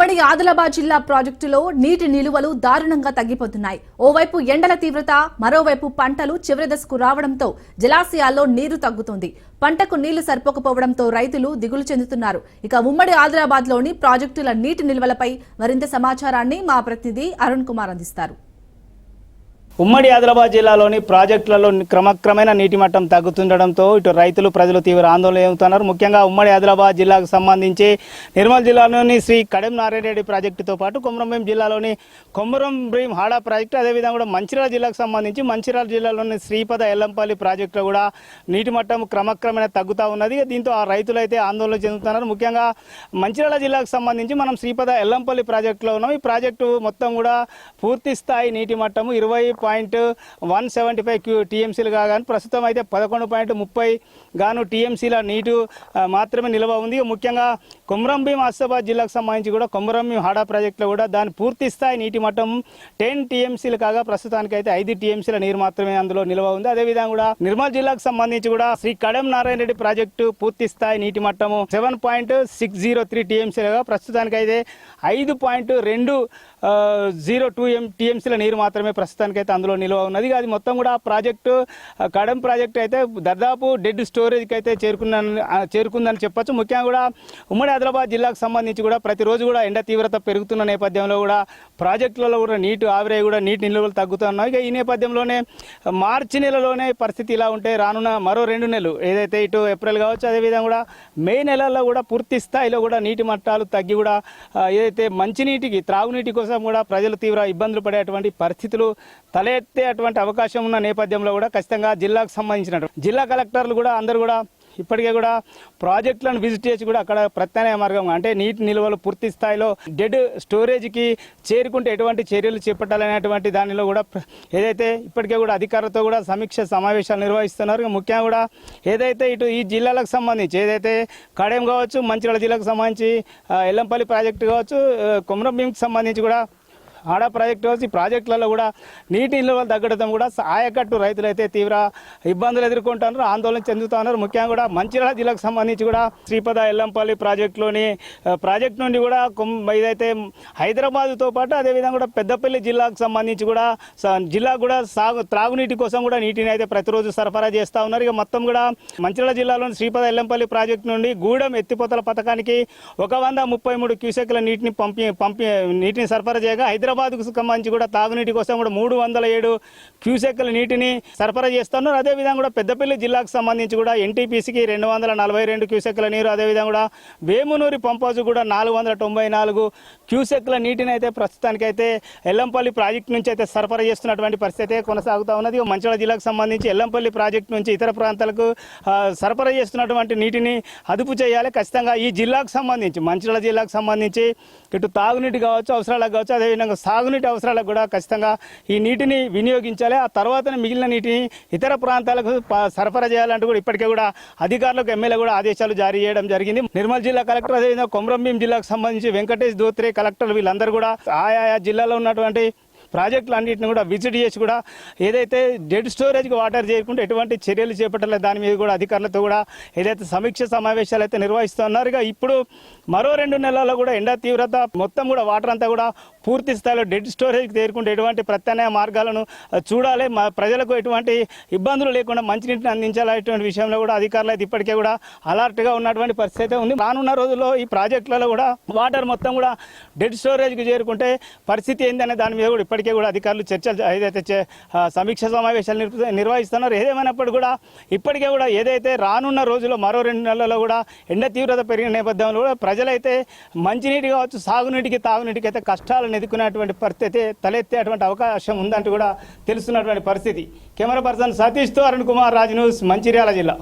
ఉమ్మడి ఆదిలాబాద్ జిల్లా ప్రాజెక్టులో నీటి నిలువలు దారుణంగా తగ్గిపోతున్నాయి. ఓవైపు ఎండల తీవ్రత మరోవైపు పంటలు చివరి దశకు రావడంతో జలాశయాల్లో నీరు తగ్గుతుంది. పంటకు నీళ్ళు సరిపోకపోవడంతో రైతులు దిగులు చెందుతున్నారు. ఇక ఉమ్మడి ఆదిలాబాద్లోని ప్రాజెక్టుల నీటి నిల్వలపై మరింత సమాచారాన్ని మా ప్రతినిధి అరుణ్ కుమార్ అందిస్తారు. ఉమ్మడి ఆదిలాబాద్ జిల్లాలోని ప్రాజెక్టులలో క్రమక్రమైన నీటి మట్టం తగ్గుతుండడంతో ఇటు రైతులు ప్రజలు తీవ్ర ఆందోళన చెందుతున్నారు. ముఖ్యంగా ఉమ్మడి ఆదిలాబాద్ జిల్లాకు సంబంధించి నిర్మల్ జిల్లాలోని శ్రీ కడెం నారాయణరెడ్డి ప్రాజెక్టుతో పాటు కొమరంభీం జిల్లాలోని కొమరం భీం హాడా ప్రాజెక్టు అదేవిధంగా కూడా మంచిర్యాల జిల్లాకు సంబంధించి మంచిర్యాల జిల్లాలోని శ్రీపద ఎల్లంపల్లి ప్రాజెక్టులో కూడా నీటి మట్టం క్రమక్రమేణా తగ్గుతూ ఉన్నది. దీంతో ఆ రైతులు అయితే ఆందోళన చెందుతున్నారు. ముఖ్యంగా మంచిర్యాల జిల్లాకు సంబంధించి మనం శ్రీపద ఎల్లంపల్లి ప్రాజెక్టులో ఉన్నాం. ఈ ప్రాజెక్టు మొత్తం కూడా పూర్తి స్థాయి నీటి మట్టము ఇరవై పాయింట్ వన్ సెవెంటీ ఫైవ్ క్యూ టీఎంసీలు కాగాను ప్రస్తుతం అయితే పదకొండు పాయింట్ ముప్పై గాను టీఎంసీల నీటు మాత్రమే నిల్వ ఉంది. ముఖ్యంగా కొమరంభీం ఆసిఫాబాద్ జిల్లాకు సంబంధించి కూడా కొమరంభీం హాడా ప్రాజెక్టులో కూడా దాని పూర్తి స్థాయి నీటి మట్టం టెన్ టీఎంసీలు కాగా ప్రస్తుతానికి అయితే ఐదు టీఎంసీల నీరు మాత్రమే అందులో నిల్వ ఉంది. అదేవిధంగా కూడా నిర్మల్ జిల్లాకు సంబంధించి కూడా శ్రీ కడెం నారాయణ రెడ్డి ప్రాజెక్టు పూర్తి స్థాయి నీటి మట్టము seven point six zero three టీఎంసీలుగా ప్రస్తుతానికి అయితే ఐదు పాయింట్ రెండు జీరో టూ ఎం టీఎంసీల నీరు మాత్రమే ప్రస్తుతానికి అయితే అందులో నిల్వ ఉన్నది. అది మొత్తం కూడా ఆ ప్రాజెక్టు కడం ప్రాజెక్ట్ ప్రాజెక్టు అయితే దాదాపు డెడ్ స్టోరేజ్కి అయితే చేరుకున్నాను చేరుకుందని చెప్పొచ్చు. ముఖ్యంగా కూడా ఉమ్మడి ఆదిలాబాద్ జిల్లాకు సంబంధించి కూడా ప్రతిరోజు కూడా ఎండ తీవ్రత పెరుగుతున్న నేపథ్యంలో కూడా ప్రాజెక్టులలో కూడా నీటి ఆవిరై కూడా నీటి నిల్వలు తగ్గుతున్నాయి. ఇక ఈ నేపథ్యంలోనే మార్చి నెలలోనే పరిస్థితి ఇలా ఉంటే రానున్న మరో రెండు నెలలు ఏదైతే ఇటు ఏప్రిల్ కావచ్చు అదేవిధంగా కూడా మే నెలల్లో కూడా పూర్తి స్థాయిలో కూడా నీటి మట్టాలు తగ్గి కూడా ఏదైతే మంచినీటికి త్రాగునీటి కోసం కూడా ప్రజలు తీవ్ర ఇబ్బందులు పడేటువంటి పరిస్థితులు తలెత్తే అటువంటి అవకాశం ఉన్న నేపథ్యంలో కూడా ఖచ్చితంగా జిల్లాకు సంబంధించిన జిల్లా కలెక్టర్లు కూడా అందరూ కూడా ఇప్పటికే కూడా ప్రాజెక్టులను విజిట్ చేసి కూడా అక్కడ ప్రత్యామ్నాయ మార్గం అంటే నీటి నిల్వలు పూర్తి స్థాయిలో డెడ్ స్టోరేజ్కి చేరుకుంటే ఎటువంటి చర్యలు చేపట్టాలనేటువంటి దానిలో కూడా ఏదైతే ఇప్పటికే కూడా అధికారులతో కూడా సమీక్ష సమావేశాలు నిర్వహిస్తున్నారు. ముఖ్యంగా కూడా ఏదైతే ఇటు ఈ జిల్లాలకు సంబంధించి ఏదైతే కడెం కావచ్చు మంచిర్యాల జిల్లాకు సంబంధించి ఎల్లంపల్లి ప్రాజెక్టు కావచ్చు ఆ, కొమరంభీంకి సంబంధించి కూడా ఆడ ప్రాజెక్టు వచ్చి ప్రాజెక్టులలో కూడా నీటి నిల్వలు తగ్గడం కూడా ఆయకట్టు రైతులైతే తీవ్ర ఇబ్బందులు ఎదుర్కొంటున్నారు ఆందోళన చెందుతున్నారు. ముఖ్యంగా కూడా మంచిర్యాల జిల్లాకు సంబంధించి కూడా శ్రీపద ఎల్లంపల్లి ప్రాజెక్టులోని ప్రాజెక్ట్ నుండి కూడా ఇదైతే హైదరాబాద్తో పాటు అదేవిధంగా కూడా పెద్దపల్లి జిల్లాకు సంబంధించి కూడా జిల్లాకు జిల్లా కూడా సాగు త్రాగునీటి కోసం కూడా నీటిని అయితే ప్రతిరోజు సరఫరా చేస్తూ ఉన్నారు. ఇక మొత్తం కూడా మంచిర్యాల జిల్లాలోని శ్రీపద ఎల్లంపల్లి ప్రాజెక్టు నుండి గూడెం ఎత్తిపోతల పథకానికి ఒక వంద ముప్పై మూడు క్యూసెక్ల నీటిని పంపి పంపి నీటిని సరఫరా చేయగా హైదరాబాద్కు సంబంధించి కూడా తాగునీటి కోసం కూడా మూడు వందల ఏడు క్యూసెక్ల నీటిని సరఫరా చేస్తున్నారు. అదేవిధంగా కూడా పెద్దపల్లి జిల్లాకు సంబంధించి కూడా ఎన్టీపీసీకి రెండు వందల నలభై రెండు క్యూసెక్ల నీరు అదేవిధంగా కూడా వేమునూరి పంపాజు కూడా నాలుగు వందల తొంభై నాలుగు క్యూసెక్ల నీటిని అయితే ప్రస్తుతానికైతే ఎల్లంపల్లి ప్రాజెక్టు నుంచి అయితే సరఫరా చేస్తున్నటువంటి పరిస్థితి అయితే కొనసాగుతూ ఉన్నది. మంచిర్యాల జిల్లాకు సంబంధించి ఎల్లంపల్లి ప్రాజెక్టు నుంచి ఇతర ప్రాంతాలకు సరఫరా చేస్తున్నటువంటి నీటిని అదుపు చేయాలి. ఖచ్చితంగా ఈ జిల్లాకు సంబంధించి మంచిర్యాల జిల్లాకు సంబంధించి ఇటు తాగునీటి కావచ్చు అవసరాలకు కావచ్చు అదేవిధంగా సాగునీటి అవసరాలకు కూడా ఖచ్చితంగా ఈ నీటిని వినియోగించాలి. ఆ తర్వాత మిగిలిన నీటిని ఇతర ప్రాంతాలకు సరఫరా చేయాలంటూ కూడా ఇప్పటికే కూడా అధికారులకు ఎమ్మెల్యే కూడా ఆదేశాలు జారీ చేయడం జరిగింది. నిర్మల్ జిల్లా కలెక్టర్ అదేవిధంగా కొమరంభీం జిల్లాకు సంబంధించి వెంకటేష్ దోత్రే కలెక్టర్ వీళ్ళందరూ కూడా ఆయా జిల్లాలో ఉన్నటువంటి ప్రాజెక్టులు అన్నింటిని కూడా విజిట్ చేసి కూడా ఏదైతే డెడ్ స్టోరేజ్కి వాటర్ చేయకుండా ఎటువంటి చర్యలు చేపట్టలేదు దాని మీద కూడా అధికారులతో కూడా ఏదైతే సమీక్ష సమావేశాలు అయితే నిర్వహిస్తున్నారు ఇక ఇప్పుడు మరో రెండు నెలల్లో కూడా ఎండ తీవ్రత మొత్తం కూడా వాటర్ అంతా కూడా పూర్తి స్థాయిలో డెడ్ స్టోరేజ్కి చేరుకుంటే ఎటువంటి ప్రత్యామ్నాయ మార్గాలను చూడాలి. మా ప్రజలకు ఎటువంటి ఇబ్బందులు లేకుండా మంచినీటిని అందించాలనేటువంటి విషయంలో కూడా అధికారులు అయితే ఇప్పటికే కూడా అలర్ట్గా ఉన్నటువంటి పరిస్థితి అయితే ఉంది. రానున్న రోజుల్లో ఈ ప్రాజెక్టులలో కూడా వాటర్ మొత్తం కూడా డెడ్ స్టోరేజ్కి చేరుకుంటే పరిస్థితి ఏందనే దాని మీద కూడా ఇప్పటికే కూడా అధికారులు చర్చలు ఏదైతే సమీక్ష సమావేశాలు నిర్వహిస్తున్నారు ఏదేమైనప్పటికీ కూడా ఇప్పటికే కూడా ఏదైతే రానున్న రోజుల్లో మరో రెండు నెలల్లో కూడా ఎండ తీవ్రత పెరిగిన నేపథ్యంలో కూడా ప్రజలైతే మంచినీటి కావచ్చు సాగునీటికి తాగునీటికి అయితే కష్టాలు కష్టాలను ఎదుర్కొనేటువంటి పరిస్థితి తలెత్తేటువంటి అవకాశం ఉందంటూ కూడా తెలుస్తున్నటువంటి పరిస్థితి. కెమెరా పర్సన్ సతీష్తో అరుణ్ కుమార్ రాజ్ న్యూస్ మంచిర్యాల జిల్లా.